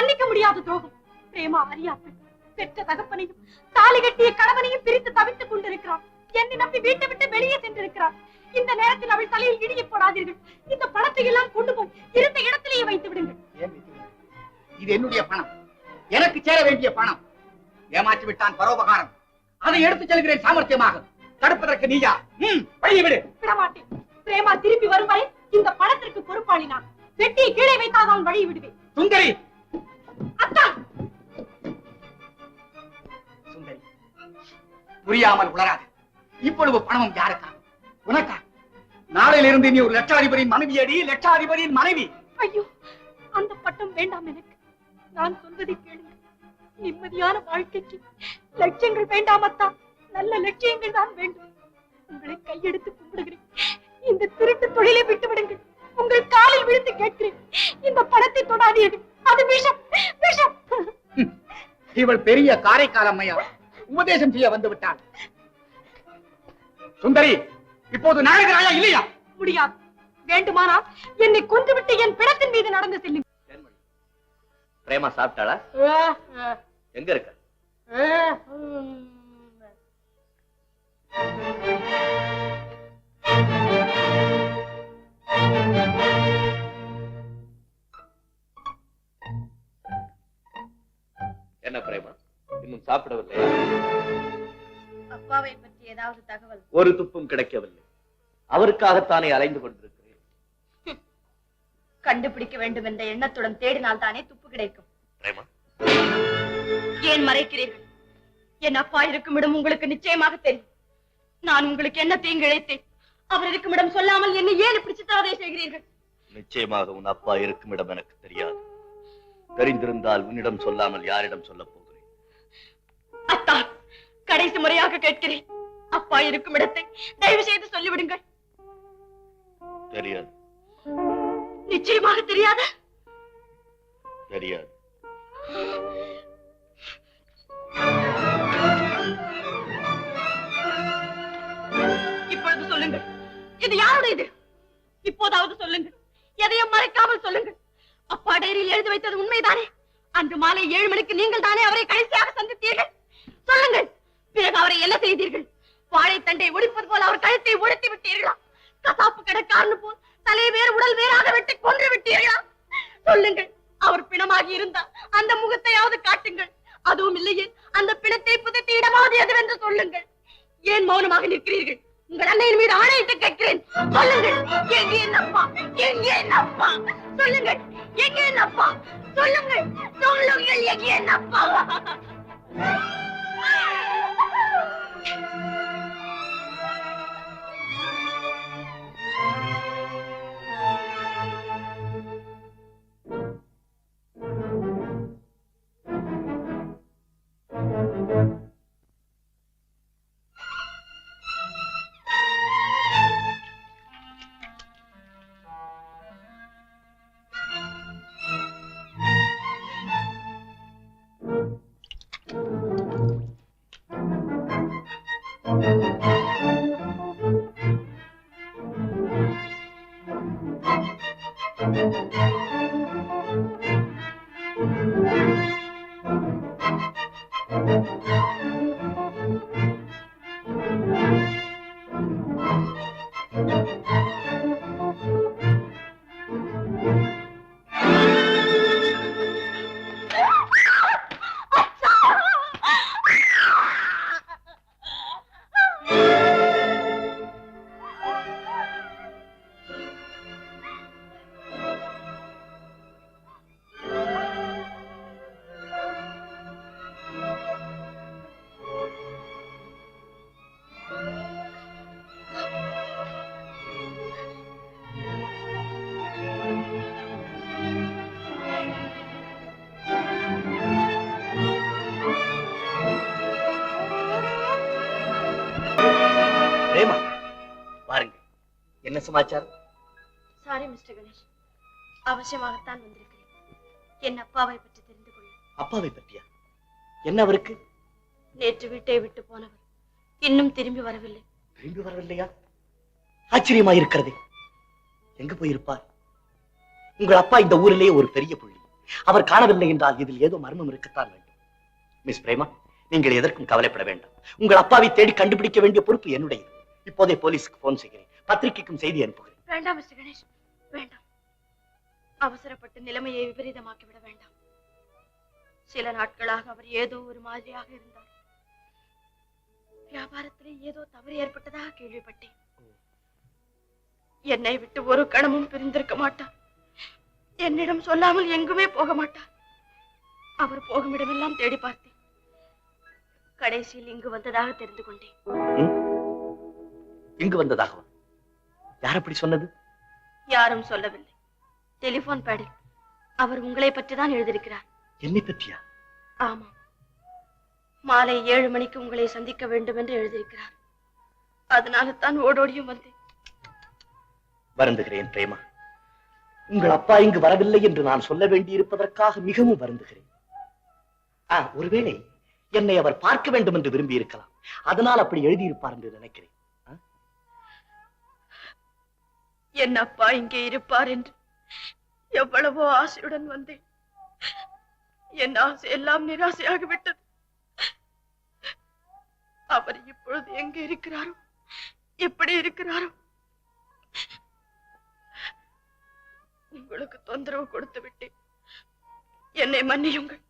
மன்னிக்க முடியாத துரோகம். பிரேமா அறியாமல் பெற்ற தகப்பனையும் தாலி கட்டிய கணவனையும் பிரித்து தவித்துக் கொண்டிருக்கிறார் என்னை நம்பி வீட்டை விட்டு வெளியே சென்றிருக்கிறார் இந்த நேரத்தில் அவள் தலையில் இடியை போடாதீர்கள். இந்த பணத்தை எல்லாம் கொண்டு போய் இருந்த இடத்திலேயே வைத்து விடுங்கள்? இது என்னுடைய பணம். எனக்கு சேர வேண்டிய பணம். ஏமாற்றி விட்டான் பரோபகாரம். அதை எடுத்துச் செல்கிறேன் சாமர்த்தியமாக. தடுப்பதற்கு நீயா ம் வழியை விடு. விடமாட்டேன். பிரேமா திரும்பி வரும் வரை இந்த பணத்திற்கு பொறுப்பாளி நான் வெட்டியை கீழே வைத்தாதான் வழி விடுவேன். சுந்தரி சுந்தரி புரியாமல் உளராது இப்பொழுது பணமும் யாருக்கா உனக்கா? நாளையிலிருந்து நீ ஒரு லட்சாதிபதியின் மனைவியடி லட்சாதிபதியின் மனைவி. ஐயோ அந்த பட்டம் வேண்டாம் எனக்கு. நான் சொல்வதை கேளுங்க. நிம்மதியான வாழ்க்கைக்கு லட்சியங்கள் வேண்டாம் அத்தா. நல்ல லட்சியங்கள் தான் வேண்டும். உங்களை கையெடுத்து கும்பிடுகிறேன். இந்த திருட்டு தொழிலை விட்டு விடுங்கள் உங்கள் காலில் விழுந்து கேட்கிறேன். இந்த பணத்தை தொடாதீர்கள் அது விஷம் விஷம். இவள் பெரிய காரைக்கால் அம்மையா உபதேசம் செய்ய வந்து விட்டாள் சுந்தரி இப்போது நாயகராயா இல்லையா? முடியாது. வேண்டுமானால் என்னை கொன்றுவிட்டு என் பிணத்தின் மீது நடந்து செல்லுங்கள். பிரேமா சாப்பிட்டாளா? எங்க இருக்க? என்ன பிரேமா? இன்னும் சாப்பிடவில்லை? அப்பாவை பற்றி ஏதாவது தகவல்? ஒரு துப்பும் கிடைக்கவில்லை. அவருக்காகத்தானே அலைந்து கொண்டிருக்கிறேன். கண்டுபிடிக்க வேண்டும் என்ற எண்ணத்துடன் தேடினால் தானே துப்பு கிடைக்கும். பிரேமா? ஏன் மறைக்கிறீர்கள்? என் அப்பா இருக்கும் இடம் உங்களுக்கு நிச்சயமாக தெரியும். நான் உங்களுக்கு என்ன தீங்கு இழைத்தேன் அவர் இருக்கும் இடம் சொல்லாமல் என்னை ஏன் இப்படி சித்திரவதை செய்கிறீர்கள்? நிச்சயமாக உன் அப்பா இருக்கும் இடம் எனக்கு தெரியாது. தெரிந்திருந்தால் உன்னிடம் சொல்லாமல் யாரிடம் சொல்லப் போகிறேன்? அத்தா கடைசி முறையாக கேட்கிறேன். அப்பா இருக்கும் இடத்தை தயவு செய்து சொல்லிவிடுங்கள். தெரியாது. நிச்சயமாக தெரியாத. தெரியாது. இது? இப்போதாவது சொல்லுங்கள். எதையும் மறைக்காமல் சொல்லுங்க அப்பா டைரியில் எழுதி வைத்தது உண்மைதானே? அன்று மாலை ஏழு மணிக்கு நீங்கள் தானே அவரை கடைசியாக சந்தித்தீர்கள்? சொல்லுங்கள். பிறகு அவரை என்ன செய்தீர்கள்? வாழைத்தண்டை ஒடிப்பது போல அவர் கழுத்தை ஒடுத்தி விட்டீர்களா? கசாப்பு கடைக்காரனு போல் தலையை வேறு உடல் வேறாக வெட்டி கொன்று விட்டீர்களா? சொல்லுங்கள். அவர் பிணமாகி இருந்தால் அந்த முகத்தையாவது காட்டுங்கள். அதுவும் இல்லையே அந்த பிணத்தை புதைத்து இடமாவது எதுவென்று சொல்லுங்கள். ஏன் மௌனமாக நிற்கிறீர்கள்? உங்கள் அன்னையின் மீது ஆணையிட்டு கேட்கிறேன். சொல்லுங்கள். எங்க என் அப்பா? எங்கே என் அப்பா? சொல்லுங்கள். எங்கே என் அப்பா? சொல்லுங்கள். சொல்லுங்கள். எங்கே என் அப்பா? சமாச்சாரம். சாரி மிஸ்டர் கணேஷ் அவசியமாகத்தான் வந்திருக்கிறேன். என் அப்பாவை பற்றி தெரிந்து கொள்ள அப்பாவை பற்றியா? என்ன அவருக்கு? நேற்று வீட்டை விட்டு போனவர். இன்னும் திரும்பி வரவில்லை. திரும்பி வரவில்லையா? ஆச்சரியமா இருக்கிறதே. எங்க போயிருப்பார்? உங்கள் அப்பா இந்த ஊரிலேயே ஒரு பெரிய புள்ளி. அவர் காணவில்லை என்றால் இதில் ஏதோ மர்மம் இருக்கத்தான் வேண்டும். மிஸ் பிரேமா நீங்கள் எதற்கும் கவலைப்பட வேண்டாம். உங்கள் அப்பாவை தேடி கண்டுபிடிக்க வேண்டிய பொறுப்பு என்னுடையது. இப்போதே போலீஸ்க்கு போன் செய்கிறேன். பத்திரிகைக்கும் செய்தி அனுப்புகிறேன். வேண்டாம் மிஸ்டர் கணேஷ். வேண்டாம். அவசரப்பட்டு நிலைமையை விபரீதமாக்கி விட வேண்டாம். சில நாட்களாக அவர் ஏதோ ஒரு மாதிரியாக இருந்தார். வியாபாரத்திலே ஏதோ தவறு ஏற்பட்டதாக கேள்விப்பட்டேன். என்னை விட்டு ஒரு கணமும் பிரிந்திருக்க மாட்டார். என்னிடம் சொல்லாமல் எங்குமே போக மாட்டார். அவர் போகும் இடமெல்லாம் தேடி பார்த்தேன். கடைசியில் இங்கு வந்ததாக தெரிந்து கொண்டேன். இங்கு வந்ததாகவா யார் அப்படி சொன்னது? யாரும் சொல்லவில்லை. டெலிபோன் பேடில் அவர் உங்களை பற்றி தான் எழுதியிருக்கிறார். என்னை பற்றியா? ஆமாம். மாலை ஏழு மணிக்கு உங்களை சந்திக்க வேண்டும் என்று எழுதியிருக்கிறார். அதனால தான் ஓடோடியும் வந்தேன். வருந்துகிறேன் பிரேமா. உங்கள் அப்பா இங்கு வரவில்லை என்று நான் சொல்ல வேண்டியிருப்பதற்காக மிகவும் வருந்துகிறேன். ஒருவேளை என்னை அவர் பார்க்க வேண்டும் என்று விரும்பி இருக்கலாம் அதனால் அப்படி எழுதியிருப்பார் என்று நினைக்கிறேன். என் அப்பா இங்கே இருப்பார் என்று எவ்வளவோ ஆசையுடன் வந்தேன். என் ஆசை எல்லாம் நிராசையாகிவிட்டது. அவர் இப்பொழுது எங்கே இருக்கிறாரோ எப்படி இருக்கிறாரோ? உங்களுக்கு தொந்தரவு கொடுத்து விட்டேன். என்னை மன்னியுங்கள்.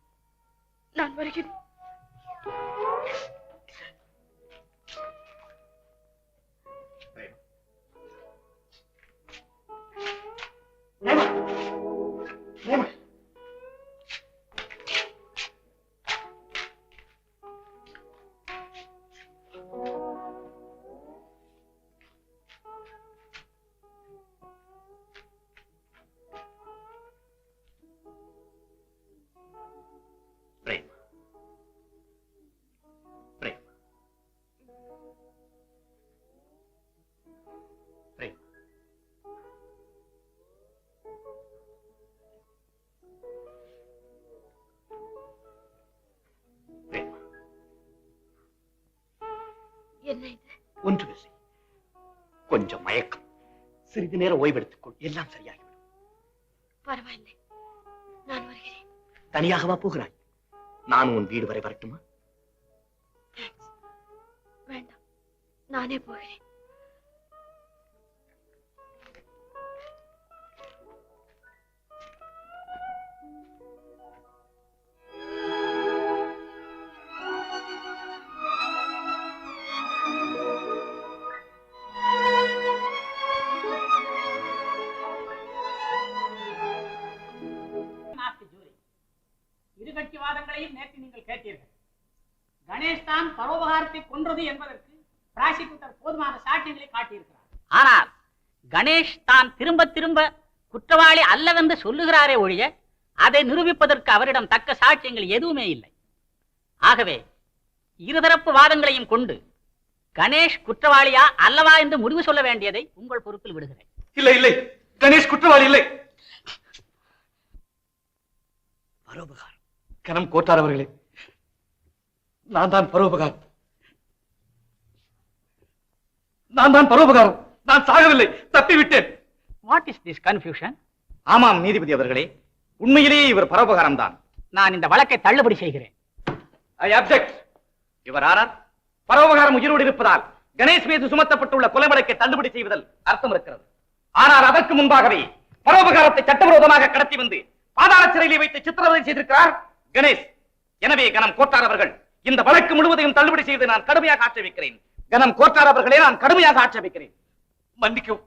நான் வருகிறேன். என்ன இது ஒன்றுமில்லை கொஞ்சம் மயக்கம். சிறிது நேரம் ஓய்வெடுத்துக் கொள் எல்லாம் சரியாகிவிடும். பரவாயில்லை. நான் வருகிறேன். தனியாகவா போகிறாய். நான் உன் வீடு வரை வரட்டுமா? வேண்டாம். நானே போகிறேன். கொன்றது என்பதற்கு பிராசிக்யூட்டர் போதுமான சாட்சியங்களை காட்டியிருக்கிறார். ஆனால் கணேஷ் தான் திரும்ப திரும்ப குற்றவாளி அல்லவென்று சொல்லுகிறாரே ஒழிய அதை நிரூபிப்பதற்கு அவரிடம் தக்க சாட்சியங்கள் எதுவுமே இல்லை. ஆகவே இருதரப்பு வாதங்களையும் கொண்டு கணேஷ் குற்றவாளியா அல்லவா என்று முடிவு சொல்ல வேண்டியதை உங்கள் பொறுப்பில் விடுகிறேன். இல்லை இல்லை. கணேஷ் குற்றவாளி இல்லை. பரோபகாரம். கனம் கோட்டார் அவர்களே நான் தான் பரோபகாரம் நான் தான் பரோபகாரம். நான் சாகவில்லை. தப்பி விட்டேன் வாட் இஸ் திஸ் கன்ஃபியூஷன் ஆமாம் நீதிபதி அவர்களே. உண்மையிலேயே இவர் பரோபகாரம் தான் நான் இந்த வழக்கை தள்ளுபடி செய்கிறேன். ஐ அப்செக்ட் இவர் ஆரார்? பரோபகாரம் உயிரோடு இருப்பதால் கணேஷ் மீது சுமத்தப்பட்டுள்ள கொலை வழக்கை தள்ளுபடி செய்வதில் அர்த்தம் இருக்கிறது. ஆனால் அதற்கு முன்பாகவே பரோபகாரத்தை சட்டவிரோதமாக கடத்தி வந்து பாதாள சிறையிலே வைத்து சித்திரவதை செய்திருக்கிறார் கணேஷ். எனவே கனம் கோட்டார் அவர்கள் இந்த வழக்கு முழுவதையும் தள்ளுபடி செய்து நான் கடுமையாக ஆட்சேபிக்கிறேன். கனம் கோட்டார் அவர்களே நான் கடுமையாக ஆட்சேபிக்கிறேன். மன்னிக்கவும்.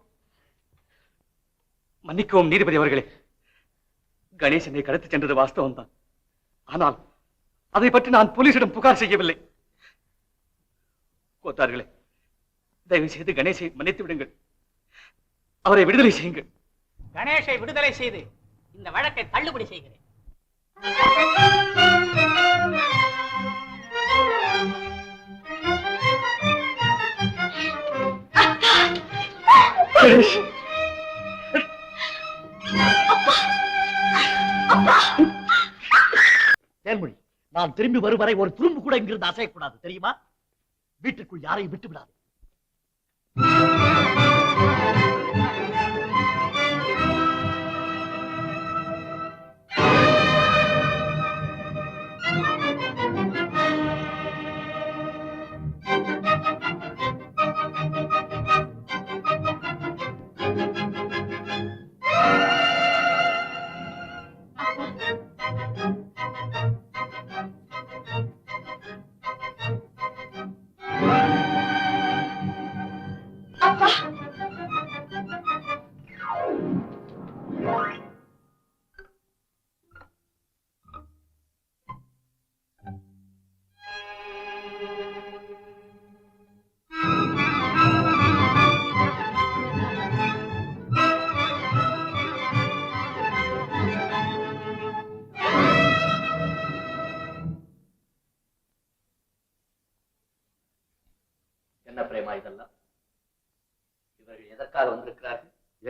மன்னிக்கவும் நீதிபதி அவர்களே. கணேசனை என்னை கடத்தி சென்றது வாஸ்தவம் தான் ஆனால் அதை பற்றி நான் போலீசிடம் புகார் செய்யவில்லை. கோத்தார்களே தயவு செய்து கணேசை மன்னித்து விடுங்கள். அவரை விடுதலை செய்யுங்கள். கணேஷை விடுதலை செய்து இந்த வழக்கை தள்ளுபடி செய்கிறேன். தேன்மொழி நான் திரும்பி வரும் வரை ஒரு துரும்பு கூட இங்கிருந்து அசையக்கூடாது தெரியுமா? வீட்டுக்குள் யாரையும் விட்டு விடாது.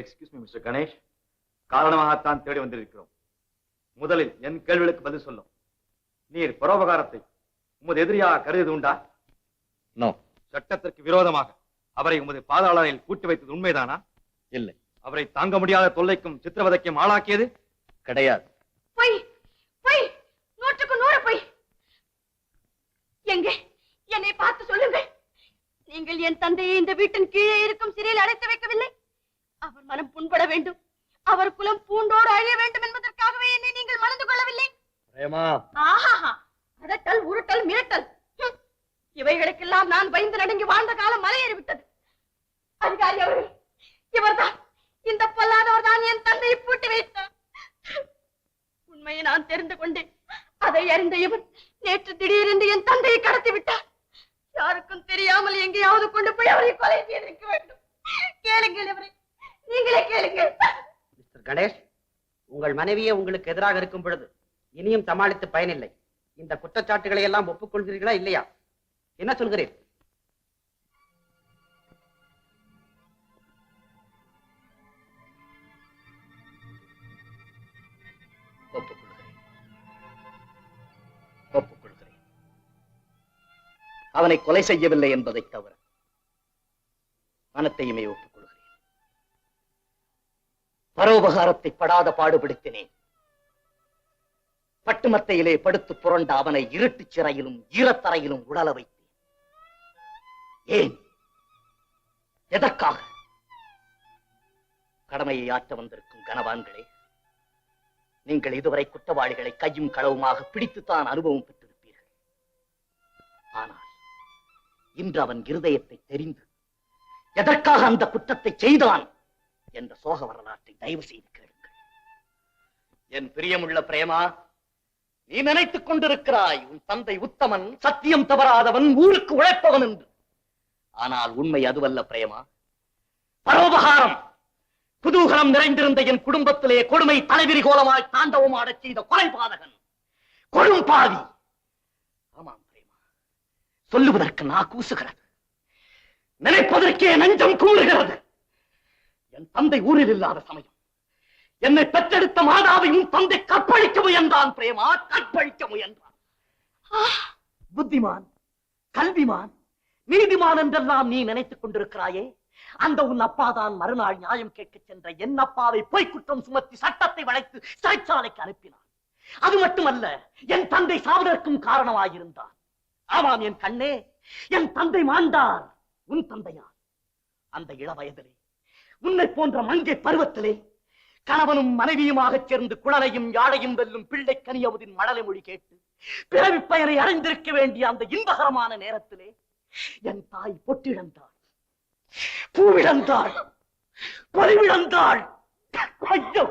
எக்ஸ்கியூஸ் மீ மிஸ்டர் கணேஷ் காரணமாகத்தான் தேடி வந்திருக்கிறோம். முதலில் என் கேள்விகளுக்கு பதில் சொல்லும். நீர் பரோபகாரத்தை உமது எதிரியாக கருது உண்டா? நோ சட்டத்திற்கு விரோதமாக அவரை உமது பாதாளரில் கூட்டி வைத்தது உண்மைதானா? இல்லை. அவரை தாங்க முடியாத தொல்லைக்கும் சித்திரவதைக்கும் ஆளாக்கியது? கிடையாது. பொய்! பொய்! நூற்றுக்கு நூறு பொய்! எங்க? என்னை பார்த்து சொல்லுங்கள். நீங்கள் என் தந்தையை இந்த வீட்டின் கீழே இருக்கும் சிறையில் அடைத்து வைக்கவில்லை? அவர் மனம் புண்பட வேண்டும். அவர் குலம் பூண்டோடு அழிய வேண்டும் என்பதற்காகவே என்னை நீங்கள் மறந்து கொள்ளவில்லை. அதட்டல் உருட்டல் மிரட்டல். இவைகளுக்கெல்லாம் நான் பயந்து நடுங்கி வாழ்ந்த காலம் மலையேறி விட்டது அதிகாரி அவர்கள் இவர்தான். இந்த பொல்லாதவர் தான் என் தந்தையை பூட்டி வைத்தார். உண்மையை நான் தெரிந்து கொண்டேன். அதை அறிந்த இவன் நேற்று திடீரென்று என் தந்தையை கடத்தி விட்டார். யாருக்கும் தெரியாமல் எங்கேயாவது கொண்டு போய் அவரை கொலை செய்திருக்க வேண்டும். கேளுங்கள் இவரை. நீங்களே கேளுங்கள் மிஸ்டர் கணேஷ் உங்கள் மனைவியே உங்களுக்கு எதிராக இருக்கும் பொழுது இனியும் சமாளித்து பயனில்லை. இந்த குற்றச்சாட்டுகளை எல்லாம் ஒப்புக்கொள்கிறீர்களா இல்லையா? என்ன சொல்கிறீர்? ஒப்புக்கொள்கிறேன். ஒப்புக்கொள்கிறேன். அவனை கொலை செய்யவில்லை என்பதை தவிர மனத்தையுமே ஒப்பு பரோபகாரத்தை படாத பாடுபடுத்தினேன். பட்டுமத்தையிலே படுத்து புரண்ட அவனை இருட்டுச் சிறையிலும் ஈரத்தரையிலும் உடல வைத்தேன். ஏன்? எதற்காக? கடமையை ஆற்ற வந்திருக்கும் கனவான்களே நீங்கள் இதுவரை குற்றவாளிகளை கையும் களவுமாக பிடித்துத்தான் அனுபவம் பெற்றிருப்பீர்கள். ஆனால் இன்று அவன் இருதயத்தை தெரிந்து எதற்காக அந்த குற்றத்தை செய்தான்? என்ற சோக வரலாற்றை தயவு செய்து கேளுங்கள். என் பிரியமுள்ள பிரேமா நீ நினைத்துக் கொண்டிருக்கிறாய் உன் தந்தை உத்தமன் சத்தியம் தவறாதவன் ஊருக்கு உழைப்பவன் என்று. ஆனால் உண்மை அதுவல்ல பிரேமா. பரோபகாரம் குதூகலம் நிறைந்திருந்த என் குடும்பத்திலே கொடுமை தலைவிரி கோலமாய் தாண்டவமாடச் செய்த கொலை பாதகன் கொடும் பாவி. ஆமாம் பிரேமா சொல்லுவதற்கு நான் கூசுகிறது. நினைப்பதற்கே நெஞ்சம் கூறுகிறது. என் தந்தை ஊரில் இல்லாத சமயம். என்னை பெற்றெடுத்த மாதாவை உன் தந்தை கற்பழிக்க முயன்றான் பிரேமா கற்பழிக்க முயன்றான். புத்திமான் கல்விமான் நீதிமான் என்றெல்லாம் நீ நினைத்துக் கொண்டிருக்கிறாயே? அந்த உன் அப்பாதான் மறுநாள் நியாயம் கேட்க சென்ற என் அப்பாவை போய் குற்றம் சுமத்தி சட்டத்தை வளைத்து சிறைச்சாலைக்கு அனுப்பினான். அது மட்டுமல்ல என் தந்தை சாவதற்கும் காரணமாயிருந்தார் ஆமாம் என் கண்ணே என் தந்தை மாண்டார் உன் தந்தையார். அந்த இள வயதிலே உன்னை போன்ற மங்கை பருவத்திலே கணவனும் மனைவியுமாகச் சேர்ந்து குழலையும் யாழையும் வெல்லும் பிள்ளை கனியவுதின் மழலை மொழி கேட்டு பிறவி பயனை அடைந்திருக்க வேண்டிய அந்த இன்பகரமான நேரத்திலே என் தாய் பொட்டிழந்தாள். பூவிழந்தாள். பொலிவிழந்தாள். ஐயோ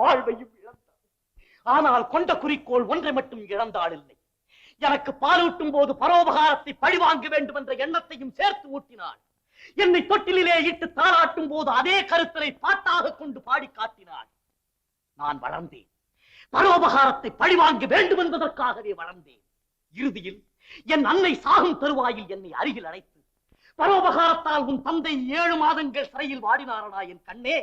வாழ்வையும் இழந்தாள். ஆனால் கொண்ட குறிக்கோள் ஒன்றை மட்டும் இழந்தாள் இல்லை. எனக்கு பாலூட்டும் போது பரோபகாரத்தை பழிவாங்க வேண்டும் என்ற எண்ணத்தையும் சேர்த்து ஊட்டினாள். என்னை தொட்டிலே இட்டு தாளாட்டும் போது அதே கருத்தரை பாட்டாக கொண்டு பாடி காட்டினாள். நான் வளர்ந்தேன். பரோபகாரத்தை பழிவாங்க வேண்டும் என்பதற்காகவே வளர்ந்தேன். இறுதியில் என் அன்னை சாகும் தருவாயில் என்னை அருகில் அழைத்து பரோபகாரத்தால் உன் தந்தை ஏழு மாதங்கள் சிறையில் வாடினாரடா என் கண்ணே.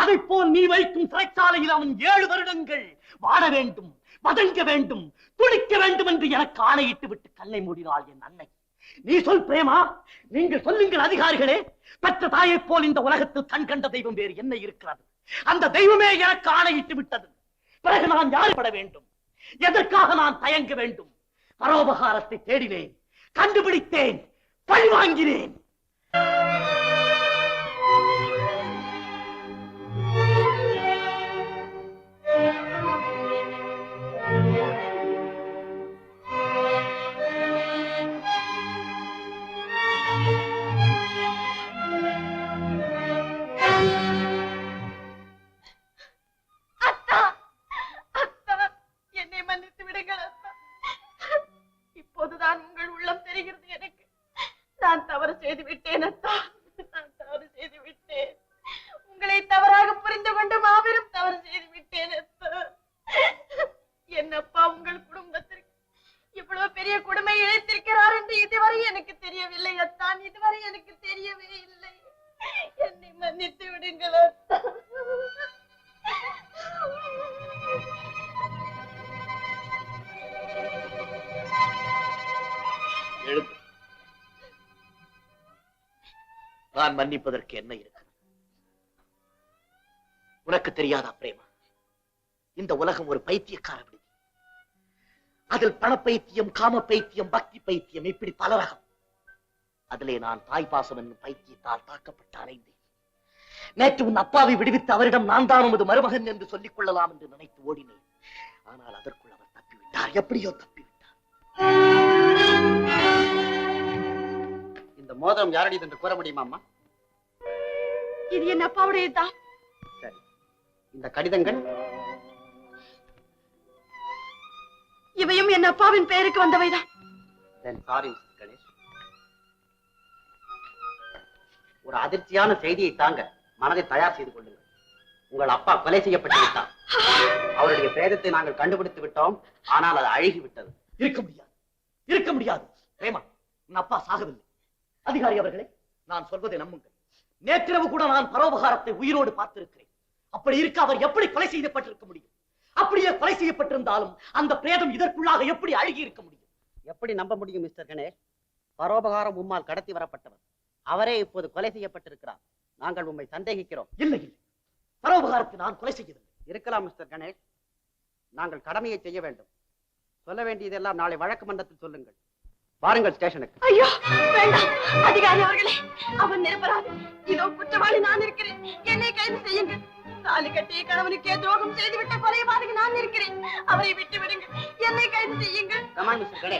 அதை போல் நீ வைக்கும் சிறைச்சாலையில் அவன் ஏழு வருடங்கள் வாட வேண்டும் வதங்க வேண்டும் துடிக்க வேண்டும் என்று எனக்கு ஆணையிட்டு விட்டு கண்ணை மூடினாள் என் அன்னை. நீ சொல் பிரேமா நீங்கள் சொல்லுங்கள் அதிகாரிகளே பெற்ற தாயைப் போல் இந்த உலகத்தில் கண் கண்ட தெய்வம் வேறு என்ன இருக்கிறது? அந்த தெய்வமே எனக்கு ஆணையிட்டு விட்டது. பிறகு நான் யாருபட வேண்டும்? எதற்காக நான் தயங்க வேண்டும்? பரோபகாரத்தை தேடினேன் கண்டுபிடித்தேன் பழி வாங்கினேன் மன்னிப்பதற்கு என்ன இருக்கிறது? உனக்கு தெரியாதா பிரேமா? இந்த உலகம் ஒரு பைத்தியக்கார விடுதி. அதில் பண பைத்தியம் காம பைத்தியம் பக்தி பைத்தியம் இப்படி பல ரகம். அதிலே நான் தாய் பாசம் என்னும் பைத்தியத்தால் தாக்கப்பட்டு அலைந்தேன் நேற்று உன் அப்பாவை விடுவித்து அவரிடம் நான் தான் உமது மருமகன் என்று சொல்லிக் கொள்ளலாம் என்று நினைத்து ஓடினேன். ஆனால் அதற்குள் அவர் தப்பிவிட்டார். எப்படியோ தப்பிவிட்டார். இந்த மோதிரம் யாரடிது என்று கூற முடியுமாம்மா இது என் அப்பாவுடையதுதான் சரி. இந்த கடிதங்கள்? இவையும் என் அப்பாவின் பெயருக்கு வந்தவைதான். Then sorry mister Ganesh. ஒரு அதிர்ச்சியான செய்தியை தாங்க மனதை தயார் செய்து கொள்ளுங்கள். உங்கள் அப்பா கொலை செய்யப்பட்டு விட்டார். அவருடைய பிரேதத்தை நாங்கள் கண்டுபிடித்து விட்டோம். ஆனால் அது அழுகி விட்டது இருக்க முடியாது. இருக்க முடியாது. பிரேமா உன் அப்பா சாகவில்லை. அதிகாரி அவர்களே நான் சொல்வதை நம்புங்கள். நேற்றிரவு கூட நான் பரோபகாரத்தை உயிரோடு பார்த்திருக்கிறேன். அப்படி இருக்க அவர் எப்படி கொலை செய்யப்பட்டிருக்க முடியும்? அப்படியே கொலை செய்யப்பட்டிருந்தாலும் அந்த பிரேதம் இதற்குள்ளாக எப்படி அழுகி இருக்க முடியும்? எப்படி நம்ப முடியும் மிஸ்டர் கணேஷ்? பரோபகாரம் உம்மால் கடத்தி வரப்பட்டவர். அவரே இப்போது கொலை செய்யப்பட்டிருக்கிறார். நாங்கள் உம்மை சந்தேகிக்கிறோம். இல்லை இல்லை. பரோபகாரத்தை நான் கொலை செய்யவில்லை. இருக்கலாம் மிஸ்டர் கணேஷ். நாங்கள் கடமையை செய்ய வேண்டும். சொல்ல வேண்டியதெல்லாம் நாளை வழக்கு மன்றத்தில் சொல்லுங்கள். வாருங்கள் ஸ்டேஷனுக்கு. ஐயோ வேண்டாம். அதிகாரி அவர்களே அவன் நிரபராதி. இதோ குற்றவாளி நான் இருக்கிறேன். என்னை கைது செய்யுங்கள். தாலி கட்டிய கணவனுக்கே துரோகம் செய்துவிட்ட கொலைபாதகி நான் இருக்கிறேன். அவரை விட்டு விடுங்கள். என்னை கைது செய்யுங்கள். Come on mister!